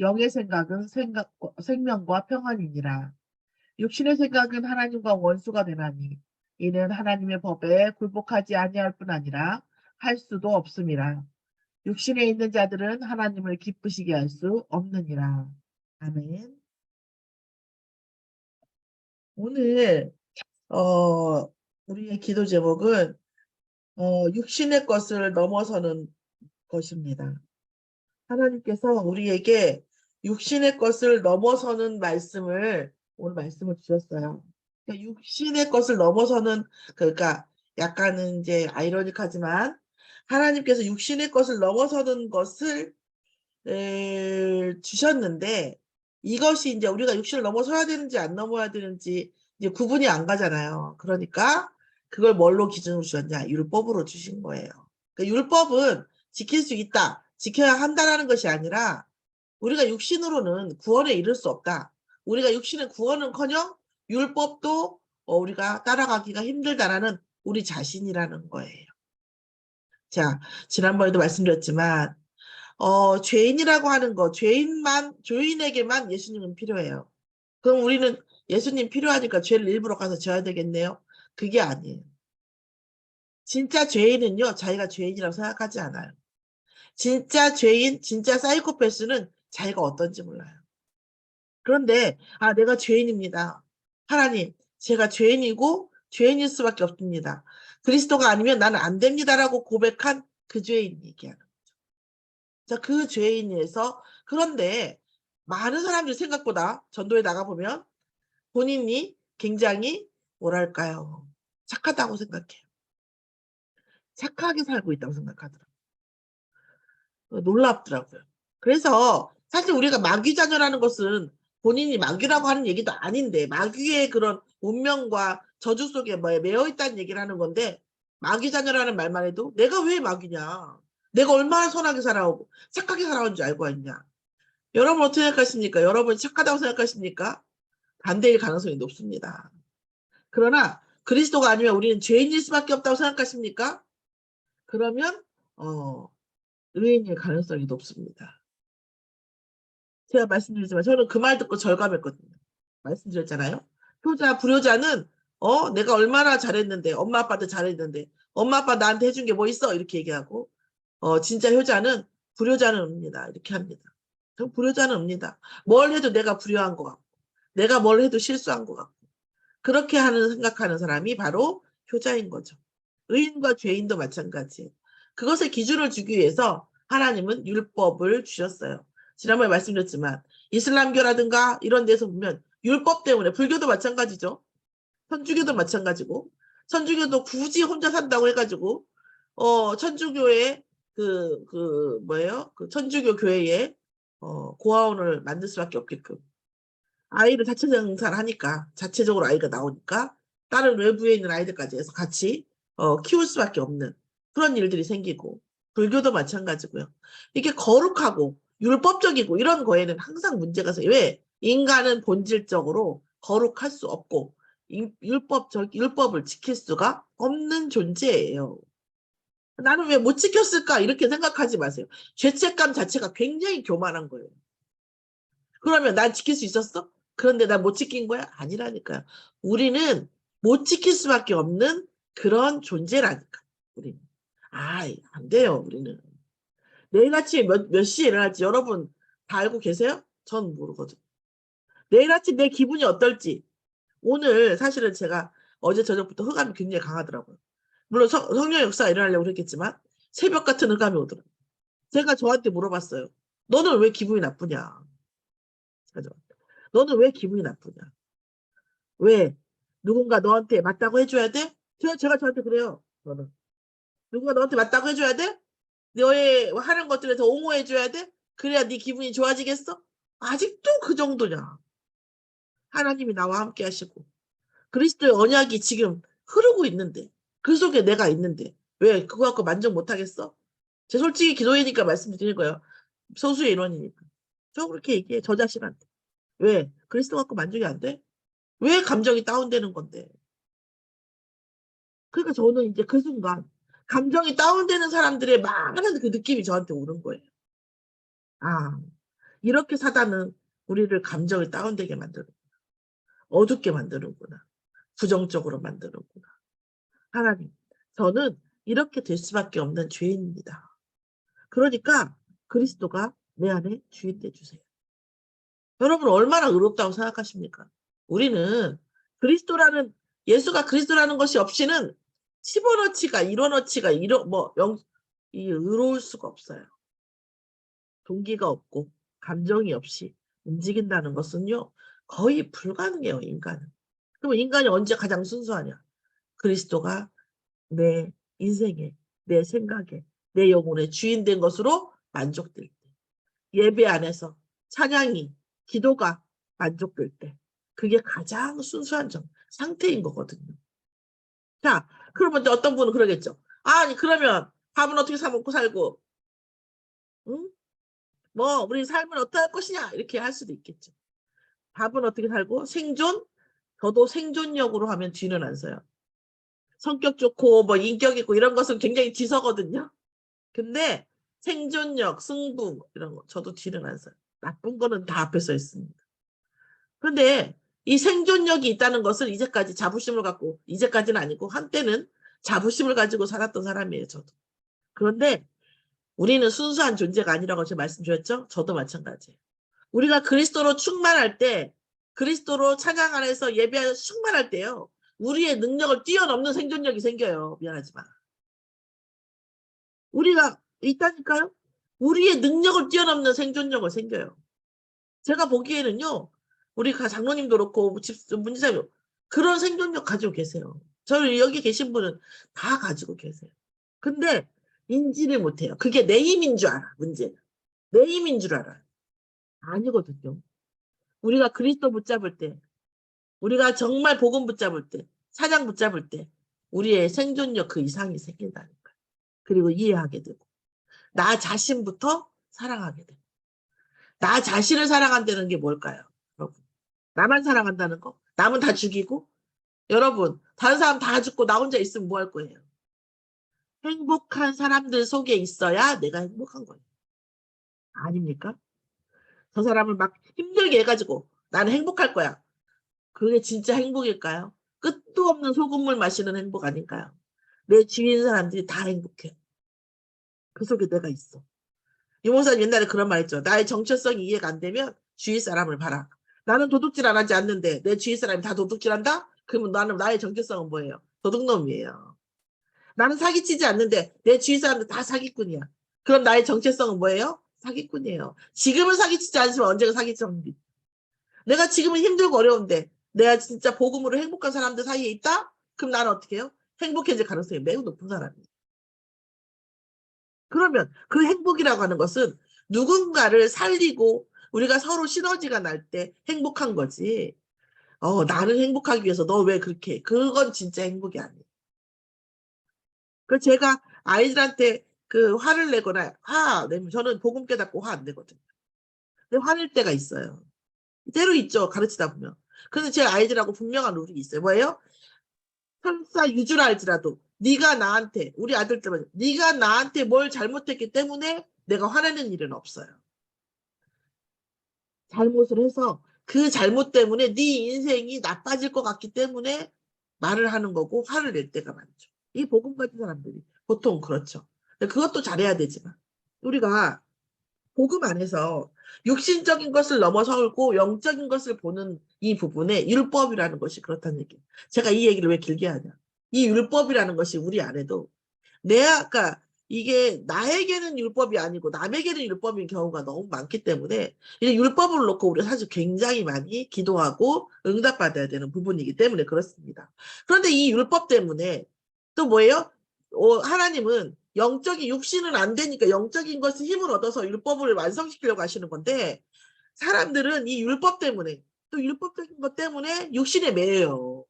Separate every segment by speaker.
Speaker 1: 영의 생각은 생각, 생명과 평안이니라. 육신의 생각은 하나님과 원수가 되나니 이는 하나님의 법에 굴복하지 아니할 뿐 아니라 할 수도 없음이라. 육신에 있는 자들은 하나님을 기쁘시게 할 수 없느니라. 아멘. 오늘 어, 우리의 기도 제목은 어, 육신의 것을 넘어서는 것입니다. 하나님께서 우리에게 육신의 것을 넘어서는 말씀을 오늘 말씀을 주셨어요. 그러니까 육신의 것을 넘어서는 그러니까 약간은 이제 아이러니하지만 하나님께서 육신의 것을 넘어서는 것을 에, 주셨는데 이것이 이제 우리가 육신을 넘어서야 되는지 안 넘어야 되는지 이제 구분이 안 가잖아요. 그러니까 그걸 뭘로 기준으로 주셨냐? 율법으로 주신 거예요. 그러니까 율법은 지킬 수 있다. 지켜야 한다라는 것이 아니라 우리가 육신으로는 구원에 이를 수 없다. 우리가 육신의 구원은커녕 율법도 어, 우리가 따라가기가 힘들다라는 우리 자신이라는 거예요. 자, 지난번에도 말씀드렸지만 어, 죄인이라고 하는 거, 죄인만, 죄인에게만 예수님은 필요해요. 그럼 우리는 예수님 필요하니까 죄를 일부러 가서 져야 되겠네요. 그게 아니에요. 진짜 죄인은요, 자기가 죄인이라고 생각하지 않아요. 진짜 죄인, 진짜 사이코패스는 자기가 어떤지 몰라요. 그런데, 아, 내가 죄인입니다. 하나님, 제가 죄인이고 죄인일 수밖에 없습니다. 그리스도가 아니면 나는 안 됩니다라고 고백한 그 죄인 얘기하는 거죠. 자, 그 죄인에서, 그런데 많은 사람들이 생각보다 전도에 나가보면 본인이 굉장히 뭐랄까요. 착하다고 생각해요. 착하게 살고 있다고 생각하더라고요. 어, 놀랍더라고요. 그래서 사실 우리가 마귀 자녀라는 것은 본인이 마귀라고 하는 얘기도 아닌데 마귀의 그런 운명과 저주 속에 뭐에 매여 있다는 얘기를 하는 건데 마귀 자녀라는 말만 해도 내가 왜 마귀냐? 내가 얼마나 선하게 살아오고 착하게 살아온 줄 알고 있냐? 여러분 어떻게 생각하십니까? 여러분 착하다고 생각하십니까? 반대일 가능성이 높습니다. 그러나 그리스도가 아니면 우리는 죄인일 수밖에 없다고 생각하십니까? 그러면 어, 의인일 가능성이 높습니다. 제가 말씀드리지만 저는 그 말 듣고 절감했거든요. 말씀드렸잖아요. 효자, 불효자는 어 내가 얼마나 잘했는데 엄마 아빠한테 잘했는데 엄마 아빠 나한테 해준 게 뭐 있어 이렇게 얘기하고 어 진짜 효자는 불효자는 없니다 이렇게 합니다. 전 불효자는 없니다. 뭘 해도 내가 불효한 것 같고 내가 뭘 해도 실수한 것 같고 그렇게 하는 생각하는 사람이 바로 효자인 거죠. 의인과 죄인도 마찬가지예요. 그것의 기준을 주기 위해서 하나님은 율법을 주셨어요. 지난번에 말씀드렸지만 이슬람교라든가 이런 데서 보면 율법 때문에 불교도 마찬가지죠. 천주교도 마찬가지고 천주교도 굳이 혼자 산다고 해가지고 어 천주교의 그 그 뭐예요? 그 천주교 교회에 어 고아원을 만들 수밖에 없게끔 아이를 자체 생산하니까 자체적으로 아이가 나오니까 다른 외부에 있는 아이들까지 해서 같이 어 키울 수밖에 없는 그런 일들이 생기고 불교도 마찬가지고요. 이게 거룩하고 율법적이고 이런 거에는 항상 문제가 있어요. 왜? 인간은 본질적으로 거룩할 수 없고 율법적 율법을 지킬 수가 없는 존재예요. 나는 왜 못 지켰을까 이렇게 생각하지 마세요. 죄책감 자체가 굉장히 교만한 거예요. 그러면 난 지킬 수 있었어? 그런데 난 못 지킨 거야? 아니라니까요. 우리는 못 지킬 수밖에 없는 그런 존재라니까. 우리는. 아이, 안 돼요, 우리는. 내일 아침에 몇, 몇 시에 일어날지 여러분 다 알고 계세요? 전 모르거든. 내일 아침 내 기분이 어떨지. 오늘 사실은 제가 어제 저녁부터 흑암이 굉장히 강하더라고요. 물론 성, 성령 역사가 일어나려고 그랬겠지만 새벽 같은 흑암이 오더라고요. 제가 저한테 물어봤어요. 너는 왜 기분이 나쁘냐? 너는 왜 기분이 나쁘냐? 왜? 누군가 너한테 맞다고 해줘야 돼? 제가, 제가 저한테 그래요. 너는. 누군가 너한테 맞다고 해줘야 돼? 너의 하는 것들에 더 옹호해줘야 돼? 그래야 네 기분이 좋아지겠어? 아직도 그 정도냐? 하나님이 나와 함께 하시고 그리스도의 언약이 지금 흐르고 있는데 그 속에 내가 있는데 왜 그거 갖고 만족 못 하겠어? 제 솔직히 기도회니까 말씀드리는 거예요. 소수의 인원이니까. 저 그렇게 얘기해 저 자신한테. 왜? 그리스도 갖고 만족이 안 돼? 왜 감정이 다운되는 건데? 그러니까 저는 이제 그 순간 감정이 다운되는 사람들의 많은 그 느낌이 저한테 오는 거예요. 아, 이렇게 사단은 우리를 감정이 다운되게 만드는구나. 어둡게 만드는구나. 부정적으로 만드는구나. 하나님, 저는 이렇게 될 수밖에 없는 죄인입니다. 그러니까 그리스도가 내 안에 주인 돼 주세요. 여러분 얼마나 의롭다고 생각하십니까? 우리는 그리스도라는 예수가 그리스도라는 것이 없이는 10원어치가 1원어치가 이런 뭐 영 이 의로울 수가 없어요. 동기가 없고 감정이 없이 움직인다는 것은요 거의 불가능해요 인간은. 그럼 인간이 언제 가장 순수하냐? 그리스도가 내 인생에 내 생각에 내 영혼의 주인 된 것으로 만족될 때 예배 안에서 찬양이 기도가 만족될 때 그게 가장 순수한 정, 상태인 거거든요. 자, 그러면 이제 어떤 분은 그러겠죠. 아니 그러면 밥은 어떻게 사 먹고 살고, 응? 뭐 우리 삶은 어떻게 할 것이냐 이렇게 할 수도 있겠죠. 밥은 어떻게 살고 생존? 저도 생존력으로 하면 뒤는 안 서요. 성격 좋고 뭐 인격 있고 이런 것은 굉장히 뒤서거든요. 근데 생존력, 승부 이런 거 저도 뒤는 안 서요. 나쁜 거는 다 앞에 서 있습니다. 근데 이 생존력이 있다는 것을 이제까지 자부심을 갖고 이제까지는 아니고 한때는 자부심을 가지고 살았던 사람이에요. 저도. 그런데 우리는 순수한 존재가 아니라고 제가 말씀드렸죠. 저도 마찬가지예요. 우리가 그리스도로 충만할 때 그리스도로 찬양 안에서 예배하여 충만할 때요. 우리의 능력을 뛰어넘는 생존력이 생겨요. 미안하지만. 우리가 있다니까요. 우리의 능력을 뛰어넘는 생존력을 생겨요. 제가 보기에는요. 우리 가- 장로님도 그렇고 집 문지사님 그런 생존력 가지고 계세요. 저는 여기 계신 분은 다 가지고 계세요. 근데 인지를 못해요. 그게 내 힘인 줄 알아. 문제는. 내 힘인 줄 알아. 아니거든요. 우리가 그리스도 붙잡을 때, 우리가 정말 복음 붙잡을 때, 사장 붙잡을 때, 우리의 생존력 그 이상이 생긴다니까. 그리고 이해하게 되고, 나 자신부터 사랑하게 되고, 나 자신을 사랑한다는 게 뭘까요? 나만 사랑한다는 거? 남은 다 죽이고, 여러분, 다른 사람 다 죽고 나 혼자 있으면 뭐 할 거예요? 행복한 사람들 속에 있어야 내가 행복한 거예요. 아닙니까? 저 사람을 막 힘들게 해가지고 나는 행복할 거야. 그게 진짜 행복일까요? 끝도 없는 소금물 마시는 행복 아닐까요? 내 주위인 사람들이 다 행복해. 그 속에 내가 있어. 이모사님 옛날에 그런 말 했죠. 나의 정체성이 이해가 안 되면 주위 사람을 봐라. 나는 도둑질 안 하지 않는데 내 주위 사람이 다 도둑질한다? 그러면 나는 나의 정체성은 뭐예요? 도둑놈이에요. 나는 사기치지 않는데 내 주위 사람들 다 사기꾼이야. 그럼 나의 정체성은 뭐예요? 사기꾼이에요. 지금은 사기치지 않지만 언제가 사기치는지. 내가 지금은 힘들고 어려운데 내가 진짜 복음으로 행복한 사람들 사이에 있다? 그럼 나는 어떻게 해요? 행복해질 가능성이 매우 높은 사람이에요. 그러면 그 행복이라고 하는 것은 누군가를 살리고 우리가 서로 시너지가 날 때 행복한 거지. 어, 나를 행복하기 위해서 너 왜 그렇게 해? 그건 진짜 행복이 아니에요. 그 제가 아이들한테 그 화를 내거나 화 내면 저는 복음 깨닫고 화 안 내거든요. 근데 화낼 때가 있어요. 때로 있죠. 가르치다 보면. 그래서 제 아이들하고 분명한 룰이 있어요. 뭐예요? 설사 유주라 할지라도 네가 나한테 우리 아들들은 네가 나한테 뭘 잘못했기 때문에 내가 화내는 일은 없어요. 잘못을 해서 그 잘못 때문에 네 인생이 나빠질 것 같기 때문에 말을 하는 거고 화를 낼 때가 많죠. 이 복음 가진 사람들이 보통 그렇죠. 그것도 잘해야 되지만 우리가 복음 안에서 육신적인 것을 넘어서고 영적인 것을 보는 이 부분에 율법이라는 것이 그렇다는 얘기. 제가 이 얘기를 왜 길게 하냐? 이 율법이라는 것이 우리 안에도 내 아까 이게 나에게는 율법이 아니고 남에게는 율법인 경우가 너무 많기 때문에 이 율법을 놓고 우리가 사실 굉장히 많이 기도하고 응답받아야 되는 부분이기 때문에 그렇습니다. 그런데 이 율법 때문에 또 뭐예요? 어, 하나님은 영적인 육신은 안 되니까 영적인 것을 힘을 얻어서 율법을 완성시키려고 하시는 건데 사람들은 이 율법 때문에 또 율법적인 것 때문에 육신에 매여요.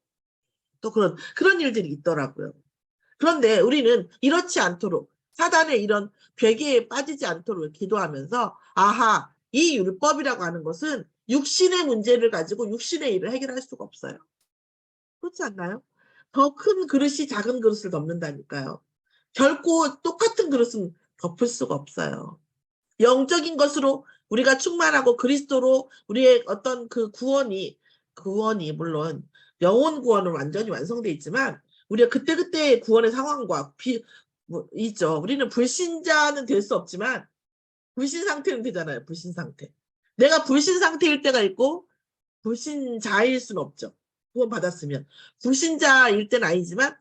Speaker 1: 또 그런 그런 일들이 있더라고요. 그런데 우리는 이렇지 않도록 사단의 이런 괴계에 빠지지 않도록 기도하면서 아하 이 율법이라고 하는 것은 육신의 문제를 가지고 육신의 일을 해결할 수가 없어요. 그렇지 않나요? 더 큰 그릇이 작은 그릇을 덮는다니까요. 결코 똑같은 그릇은 덮을 수가 없어요. 영적인 것으로 우리가 충만하고 그리스도로 우리의 어떤 그 구원이 구원이 물론 영혼 구원은 완전히 완성돼 있지만 우리가 그때그때의 구원의 상황과 비, 뭐, 있죠. 우리는 불신자는 될 수 없지만 불신 상태는 되잖아요. 불신 상태. 내가 불신 상태일 때가 있고 불신자일 수는 없죠. 구원 받았으면 불신자일 때는 아니지만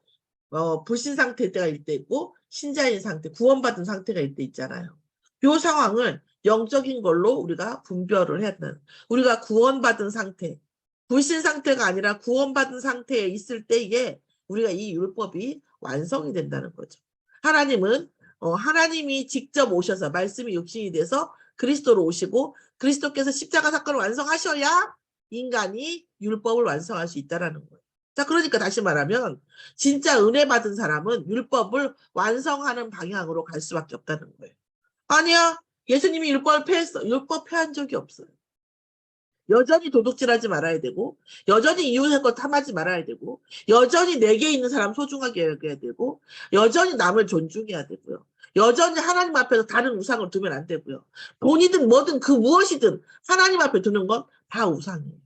Speaker 1: 어, 불신 상태일 때가 일때 있고 신자인 상태, 구원받은 상태가 일때 있잖아요. 이 상황을 영적인 걸로 우리가 분별을 해야 되는 우리가 구원받은 상태, 불신 상태가 아니라 구원받은 상태에 있을 때에 우리가 이 율법이 완성이 된다는 거죠. 하나님은 어, 하나님이 직접 오셔서 말씀이 육신이 돼서 그리스도로 오시고 그리스도께서 십자가 사건을 완성하셔야 인간이 율법을 완성할 수 있다라는 거예요. 자, 그러니까 다시 말하면 진짜 은혜 받은 사람은 율법을 완성하는 방향으로 갈 수밖에 없다는 거예요. 아니야. 예수님이 율법을 폐했어. 율법 폐한 적이 없어요. 여전히 도둑질하지 말아야 되고 여전히 이웃의 것 탐하지 말아야 되고 여전히 내게 있는 사람 소중하게 여겨야 되고 여전히 남을 존중해야 되고요. 여전히 하나님 앞에서 다른 우상을 두면 안 되고요. 돈이든 뭐든 그 무엇이든 하나님 앞에 두는 건 다 우상이에요.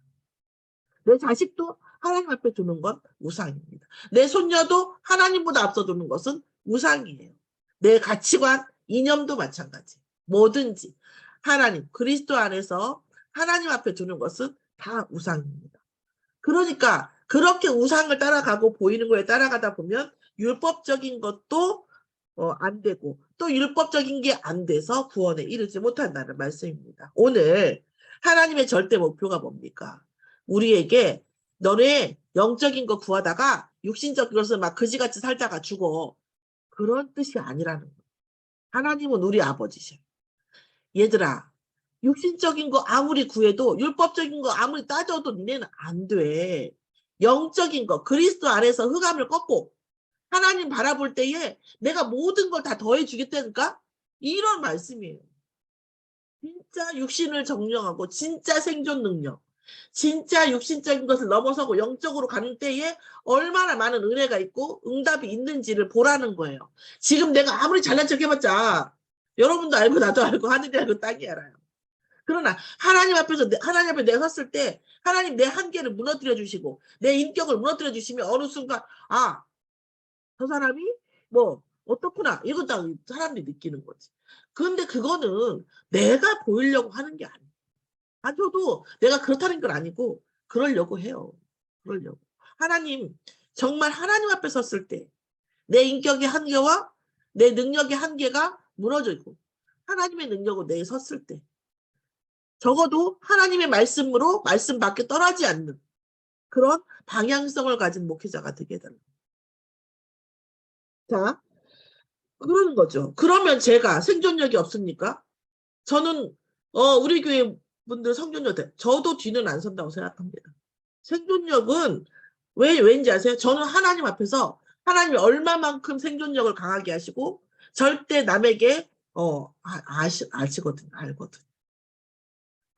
Speaker 1: 내 자식도 하나님 앞에 두는 건 우상입니다. 내 손녀도 하나님보다 앞서 두는 것은 우상이에요. 내 가치관, 이념도 마찬가지. 뭐든지 하나님, 그리스도 안에서 하나님 앞에 두는 것은 다 우상입니다. 그러니까 그렇게 우상을 따라가고 보이는 거에 따라가다 보면 율법적인 것도 어, 안 되고 또 율법적인 게 안 돼서 구원에 이르지 못한다는 말씀입니다. 오늘 하나님의 절대 목표가 뭡니까? 우리에게 너네 영적인 거 구하다가 육신적 것을 막 그지같이 살다가 죽어. 그런 뜻이 아니라는 거예요. 하나님은 우리 아버지셔. 얘들아, 육신적인 거 아무리 구해도 율법적인 거 아무리 따져도 니네는 안 돼. 영적인 거 그리스도 안에서 흑암을 꺾고 하나님 바라볼 때에 내가 모든 걸 다 더해 주겠다니까 이런 말씀이에요. 진짜 육신을 정령하고 진짜 생존 능력 진짜 육신적인 것을 넘어서고 영적으로 가는 때에 얼마나 많은 은혜가 있고 응답이 있는지를 보라는 거예요. 지금 내가 아무리 잘난 척 해봤자 여러분도 알고 나도 알고 하늘이 알고 땅이 알아요. 그러나 하나님 앞에서 내- 하나님 앞에 내가 섰을 때 하나님 내 한계를 무너뜨려 주시고 내 인격을 무너뜨려 주시면 어느 순간 아 저 사람이 뭐 어떻구나 이거 다 사람들이 느끼는 거지. 그런데 그거는 내가 보이려고 하는 게 아니야. 아, 저도 내가 그렇다는 건 아니고 그러려고 해요. 그러려고. 하나님 정말 하나님 앞에 섰을 때 내 인격의 한계와 내 능력의 한계가 무너지고 하나님의 능력으로 내에 섰을 때 적어도 하나님의 말씀으로 말씀 밖에 떠나지 않는 그런 방향성을 가진 목회자가 되게 되는 자, 그러는 거죠. 그러면 제가 생존력이 없습니까? 저는 어 우리 교회 분들 성존력 돼. 저도 뒤는 안 선다고 생각합니다. 생존력은 왜 왠지 아세요? 저는 하나님 앞에서 하나님이 얼마만큼 생존력을 강하게 하시고 절대 남에게 어 아, 아시 아시거든 알거든.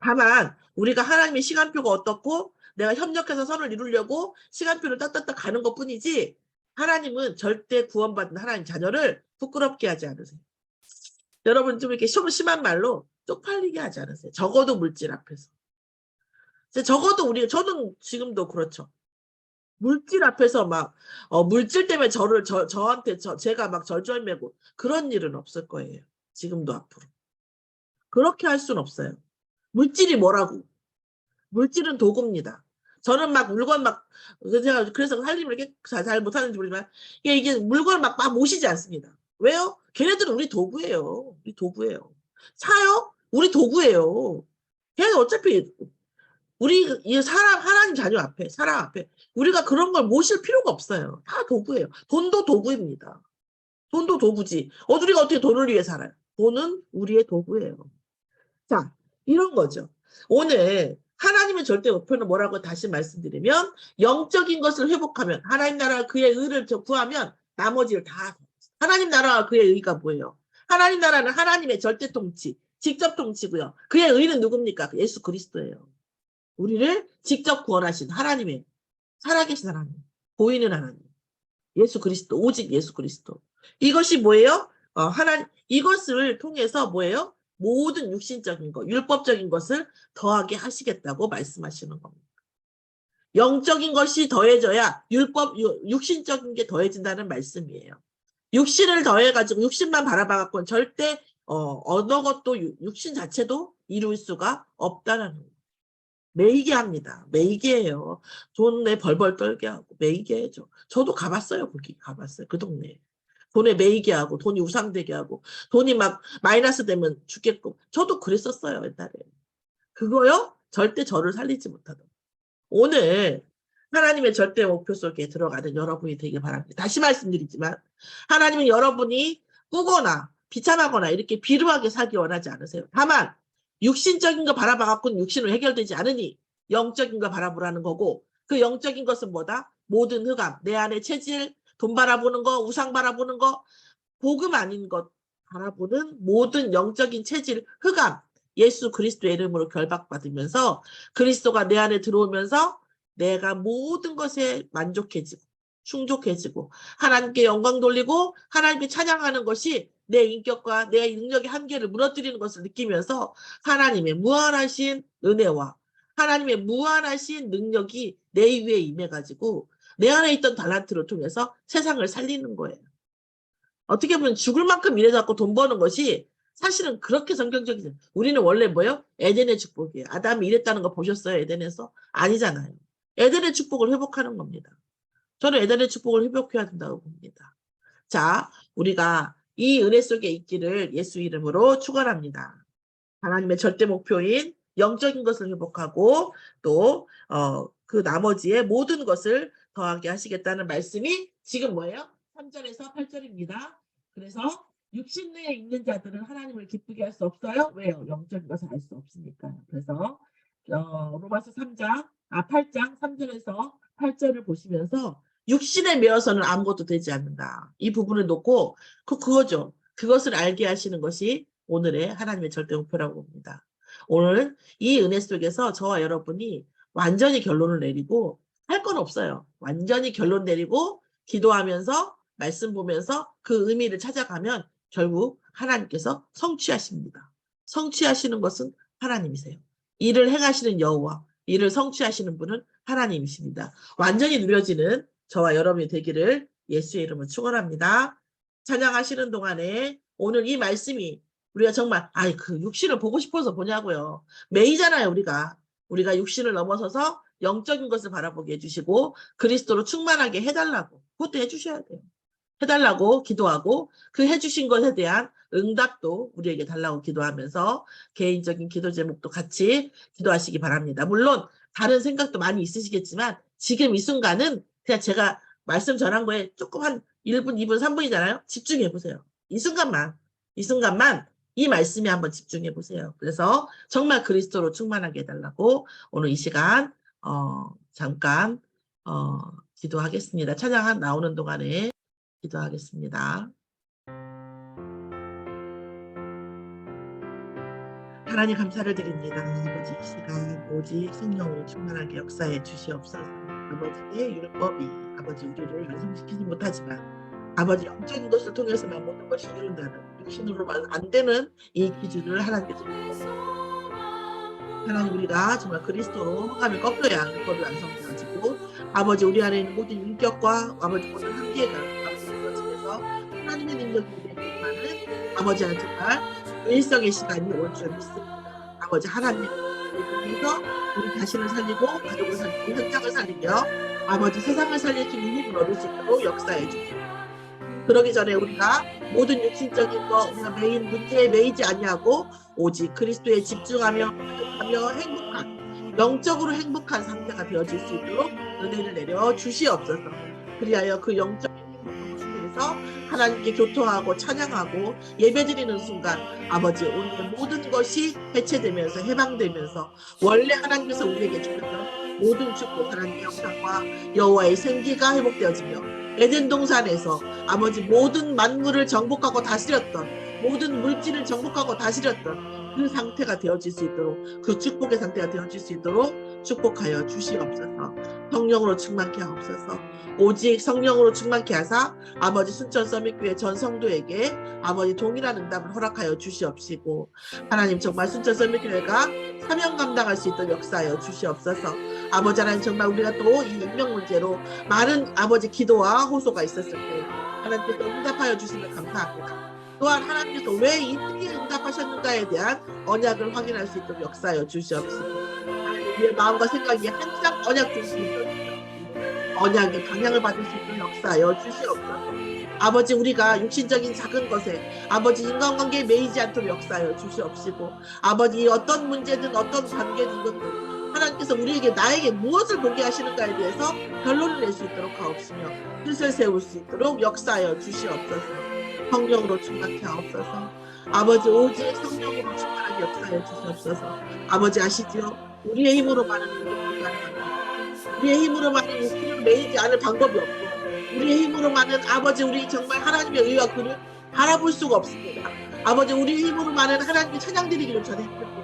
Speaker 1: 다만 우리가 하나님의 시간표가 어떻고 내가 협력해서 선을 이루려고 시간표를 따따따 가는 것뿐이지 하나님은 절대 구원받은 하나님 자녀를 부끄럽게 하지 않으세요. 여러분 좀 이렇게 좀 심한 말로 쪽팔리게 하지 않으세요. 적어도 물질 앞에서. 적어도 우리 저는 지금도 그렇죠. 물질 앞에서 막 어, 물질 때문에 저를 저, 저한테 저, 제가 막 절절매고 그런 일은 없을 거예요. 지금도 앞으로. 그렇게 할 수는 없어요. 물질이 뭐라고? 물질은 도구입니다. 저는 막 물건 막 그래서 살림을 이렇게 잘, 잘 못하는지 모르지만 이게, 이게 물건을 막, 막 모시지 않습니다. 왜요? 걔네들은 우리 도구예요. 우리 도구예요. 사요? 우리 도구예요. 걔는 어차피 우리 이 사람 하나님 자녀 앞에 사람 앞에 우리가 그런 걸 모실 필요가 없어요. 다 도구예요. 돈도 도구입니다. 돈도 도구지. 어, 우리가 어떻게 돈을 위해 살아요? 돈은 우리의 도구예요. 자, 이런 거죠. 오늘 하나님의 절대 목표는 뭐라고 다시 말씀드리면 영적인 것을 회복하면 하나님 나라 그의 의를 저 구하면 나머지를 다 하나님 나라와 그의 의가 뭐예요? 하나님 나라는 하나님의 절대 통치, 직접 통치고요. 그의 의는 누굽니까? 그 예수 그리스도예요. 우리를 직접 구원하신 하나님의 살아계신 하나님, 보이는 하나님, 예수 그리스도, 오직 예수 그리스도. 이것이 뭐예요? 어, 하나님 이것을 통해서 뭐예요? 모든 육신적인 것, 율법적인 것을 더하게 하시겠다고 말씀하시는 겁니다. 영적인 것이 더해져야 율법, 유- 육신적인 게 더해진다는 말씀이에요. 육신을 더해가지고 육신만 바라봐갖고는 절대 어, 어느 것도 유- 육신 자체도 이룰 수가 없다는. 매이게 합니다. 매이게예요. 돈에 벌벌 떨게 하고 매이게 해줘. 저도 가봤어요. 거기 가봤어요. 그 동네에. 돈에 매이게 하고 돈이 우상되게 하고 돈이 막 마이너스 되면 죽겠고. 저도 그랬었어요 옛날에. 그거요? 절대 저를 살리지 못하던. 오늘 하나님의 절대 목표 속에 들어가는 여러분이 되길 바랍니다. 다시 말씀드리지만 하나님은 여러분이 꾸거나 비참하거나 이렇게 비루하게 살기 원하지 않으세요. 다만 육신적인 거 바라봐 갖고는 육신으로 해결되지 않으니 영적인 거 바라보라는 거고 그 영적인 것은 뭐다? 모든 흑암 내 안의 체질 돈 바라보는 거, 우상 바라보는 거, 복음 아닌 것 바라보는 모든 영적인 체질, 흑암, 예수 그리스도의 이름으로 결박받으면서 그리스도가 내 안에 들어오면서 내가 모든 것에 만족해지고 충족해지고 하나님께 영광 돌리고 하나님께 찬양하는 것이 내 인격과 내 능력의 한계를 무너뜨리는 것을 느끼면서 하나님의 무한하신 은혜와 하나님의 무한하신 능력이 내 위에 임해가지고 내 안에 있던 달란트를 통해서 세상을 살리는 거예요. 어떻게 보면 죽을 만큼 일해갖고 돈 버는 것이 사실은 그렇게 성경적이죠. 우리는 원래 뭐요? 에덴의 축복이에요. 아담이 일했다는 거 보셨어요? 에덴에서? 아니잖아요. 에덴의 축복을 회복하는 겁니다. 저는 에덴의 축복을 회복해야 된다고 봅니다. 자, 우리가 이 은혜 속에 있기를 예수 이름으로 축원합니다. 하나님의 절대 목표인 영적인 것을 회복하고 또 어, 그 나머지의 모든 것을 더하게 하시겠다는 말씀이 지금 뭐예요? 3절에서 8절입니다. 그래서 육신 내에 있는 자들은 하나님을 기쁘게 할 수 없어요. 왜요? 영적인 것을 알 수 없으니까요. 그래서 어, 로마서 3장, 아 8장 3절에서 8절을 보시면서 육신에 매어서는 아무것도 되지 않는다. 이 부분을 놓고 그 그거죠. 그것을 알게 하시는 것이 오늘의 하나님의 절대 목표라고 봅니다. 오늘 이 은혜 속에서 저와 여러분이 완전히 결론을 내리고 할 건 없어요. 완전히 결론 내리고 기도하면서 말씀 보면서 그 의미를 찾아가면 결국 하나님께서 성취하십니다. 성취하시는 것은 하나님이세요. 일을 행하시는 여호와, 일을 성취하시는 분은 하나님이십니다. 완전히 누려지는 저와 여러분이 되기를 예수의 이름으로 축원합니다. 찬양하시는 동안에 오늘 이 말씀이 우리가 정말 아이 그 육신을 보고 싶어서 보냐고요. 매이잖아요, 우리가. 우리가 육신을 넘어서서 영적인 것을 바라보게 해주시고 그리스도로 충만하게 해달라고 그것도 해주셔야 돼요. 해달라고 기도하고 그 해주신 것에 대한 응답도 우리에게 달라고 기도하면서 개인적인 기도 제목도 같이 기도하시기 바랍니다. 물론 다른 생각도 많이 있으시겠지만 지금 이 순간은 그냥 제가 말씀 전한 거에 조금 한 1분, 2분, 3분이잖아요. 집중해 보세요. 이 순간만, 이 순간만 이 말씀에 한번 집중해 보세요. 그래서 정말 그리스도로 충만하게 해달라고 오늘 이 시간 어, 잠깐 어, 기도하겠습니다. 찬양 나오는 동안에 기도하겠습니다. 하나님 감사를 드립니다. 아버지 이 시간 오직 성령으로 충만하게 역사해 주시옵소서. 아버지의 율법이 아버지 우리를 완성시키지 못하지만 아버지 영적인 것을 통해서만 모든 것이 이룬다는 육신으로만 안 되는 이 기준을 하나님께서 하나님 우리가 정말 그리스도로 허감을 꺾어야 율법이 완성되어지고 아버지 우리 안에 있는 모든 인격과 아버지 모든 아버지 무너지면서 하나님의 능력이 우리에게 임하는 아버지한 정말 일성의 시간이 올 줄 믿습니다. 아버지 하나님 통해서 우리 자신을 살리고 가족을 살리고 현장을 살리며 아버지 세상을 살릴 수 있는 힘을 얻을 수 있도록 역사해 주세요. 그러기 전에 우리가 모든 육신적인 거 우리가 메인 문제에 매이지 아니하고 오직 그리스도에 집중하며 하며 행복한 영적으로 행복한 상태가 되어질 수 있도록 은혜를 내려 주시옵소서. 그리하여 그 행복을 통해서 하나님께 교통하고 찬양하고 예배드리는 순간 아버지 우리의 모든 것이 해체되면서 해방되면서 원래 하나님께서 우리에게 주셨던 모든 축복 하나님의 영광과 여호와의 생기가 회복되어지며 에덴 동산에서 아버지 모든 만물을 정복하고 다스렸던 모든 물질을 정복하고 다스렸던 그 상태가 되어질 수 있도록 그 축복의 상태가 되어질 수 있도록 축복하여 주시옵소서. 성령으로 충만케 하옵소서. 오직 성령으로 충만케 하사 아버지 순천 서밋교회 전 성도에게 아버지 동일한 응답을 허락하여 주시옵시고 하나님 정말 순천 서밋교회가 사명 감당할 수 있도록 역사하여 주시옵소서 아버지 하나님 정말 우리가 또 이 인명 문제로 많은 아버지 기도와 호소가 있었을 때 하나님께서 응답하여 주시면 감사합니다. 또한 하나님께서 왜 이렇게 응답하셨는가에 대한 언약을 확인할 수 있도록 역사하여 하나님 우리의 마음과 생각이 항상 언약 중심으로 언약의 방향을 받을 수 있도록 역사하여 주시옵소서. 아버지 우리가 육신적인 작은 것에 아버지 인간관계에 매이지 않도록 역사하여 주시옵시고 아버지 이 어떤 문제든 어떤 관계든 하나님께서 우리에게 나에게 무엇을 보게 하시는가에 대해서 결론을 낼 수 있도록 하옵시며 뜻을 세울 수 있도록 역사하여 주시옵소서. 성령으로 충만케 하옵소서. 아버지 오직 성령으로 충만하게 역사하여 주시옵소서. 아버지 아시지요? 우리의 힘으로만은 이것이 불가능합니다. 우리의 힘으로만은 육신을 매이지 않을 방법이 없고 우리의 힘으로만은 아버지 우리 정말 하나님의 의와 그를 바라볼 수가 없습니다. 아버지 우리의 힘으로만은 하나님께 찬양 드리기를 힘듭니다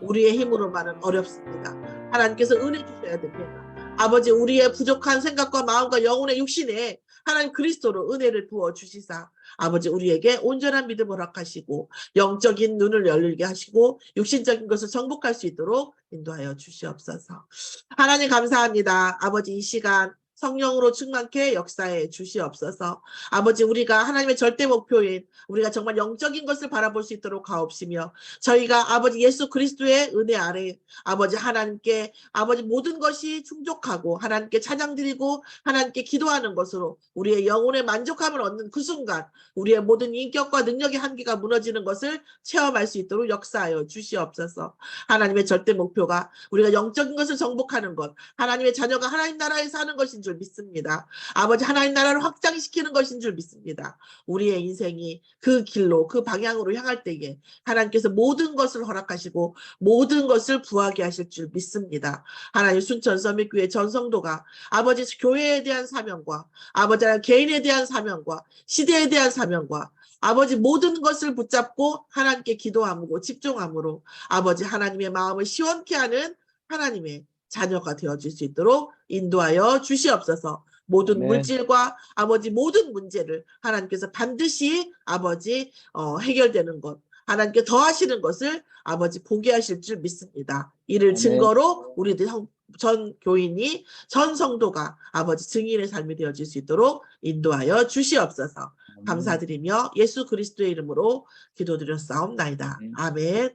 Speaker 1: 우리의 힘으로만은 어렵습니다 하나님께서 은혜 주셔야 됩니다 아버지 우리의 부족한 생각과 마음과 영혼의 육신에 하나님 그리스도로 은혜를 부어 주시사 아버지 우리에게 온전한 믿음을 허락하시고 영적인 눈을 열리게 하시고 육신적인 것을 정복할 수 있도록 인도하여 주시옵소서. 하나님 감사합니다. 아버지 이 시간 성령으로 충만케 역사해 주시옵소서. 아버지 우리가 하나님의 절대 목표인 우리가 정말 영적인 것을 바라볼 수 있도록 하옵시며 저희가 아버지 예수 그리스도의 은혜 아래 아버지 하나님께 아버지 모든 것이 충족하고 하나님께 찬양드리고 하나님께 기도하는 것으로 우리의 영혼의 만족함을 얻는 그 순간 우리의 모든 인격과 능력의 한계가 무너지는 것을 체험할 수 있도록 역사하여 주시옵소서. 하나님의 절대 목표가 우리가 영적인 것을 정복하는 것, 하나님의 자녀가 하나님 나라에 사는 것인 줄 믿습니다. 아버지 하나님 나라를 확장시키는 것인 줄 믿습니다. 우리의 인생이 그 길로 그 방향으로 향할 때에 하나님께서 모든 것을 허락하시고 모든 것을 부하게 하실 줄 믿습니다. 하나님 순천 서밋교회 전성도가 아버지 교회에 대한 사명과 아버지 개인에 대한 사명과 시대에 대한 사명과 아버지 모든 것을 붙잡고 하나님께 기도함으로 집중함으로 아버지 하나님의 마음을 시원케 하는 하나님의 자녀가 되어질 수 있도록 인도하여 주시옵소서. 모든
Speaker 2: 아멘.
Speaker 1: 물질과 아버지 모든 문제를 하나님께서 반드시 아버지 어, 해결되는 것 하나님께 더하시는 것을 아버지 보게 하실 줄 믿습니다. 이를
Speaker 2: 아멘.
Speaker 1: 증거로 우리들 형- 전 교인이 전 성도가 아버지 증인의 삶이 되어질 수 있도록 인도하여 주시옵소서. 감사드리며 예수 그리스도의 이름으로 기도드렸사옵나이다. 아멘.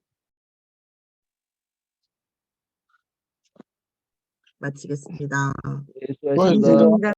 Speaker 1: 마치겠습니다.
Speaker 2: 예, 수고하셨습니다.
Speaker 1: 감사합니다.